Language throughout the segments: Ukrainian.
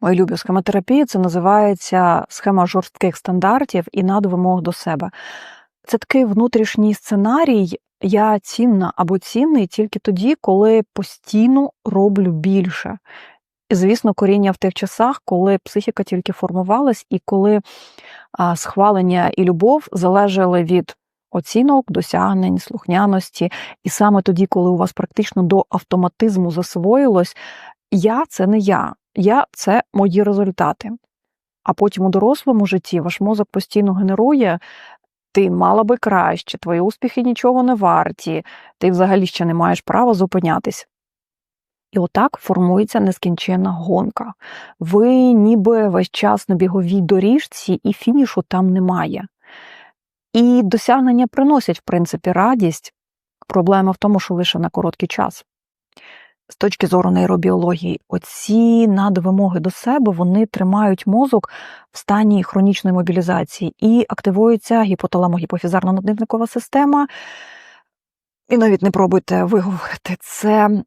Мої любі, схемотерапія це називається схема жорстких стандартів і надвимог до себе. Це такий внутрішній сценарій. Я цінна або цінний тільки тоді, коли постійно роблю більше. І, звісно, коріння в тих часах, коли психіка тільки формувалась, і коли схвалення і любов залежали від оцінок, досягнень, слухняності. І саме тоді, коли у вас практично до автоматизму засвоїлось, я це не я, я це мої результати. А потім у дорослому житті ваш мозок постійно генерує. Ти мала би краще, твої успіхи нічого не варті, ти взагалі ще не маєш права зупинятись. І отак формується нескінченна гонка. Ви ніби весь час на біговій доріжці, і фінішу там немає. І досягнення приносять, в принципі, радість. Проблема в тому, що лише на короткий час. З точки зору нейробіології, оці надвимоги до себе вони тримають мозок в стані хронічної мобілізації і активується гіпоталамо-гіпофізарна наднирникова система. І навіть не пробуйте виговорити, це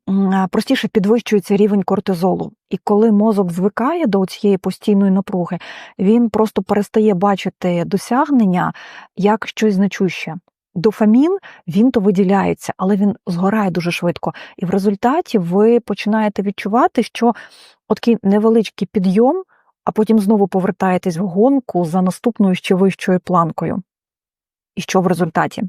простіше підвищується рівень кортизолу. І коли мозок звикає до цієї постійної напруги, він просто перестає бачити досягнення як щось значуще. Дофамін він то виділяється, але він згорає дуже швидко. І в результаті ви починаєте відчувати, що такий невеличкий підйом, а потім знову повертаєтесь в гонку за наступною ще вищою планкою. І що в результаті?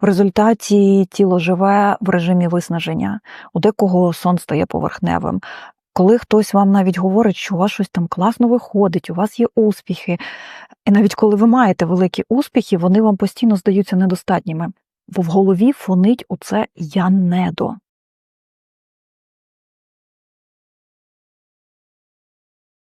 В результаті тіло живе в режимі виснаження, у декого сон стає поверхневим. Коли хтось вам навіть говорить, що у вас щось там класно виходить, у вас є успіхи, і навіть коли ви маєте великі успіхи, вони вам постійно здаються недостатніми, бо в голові фонить оце я недо.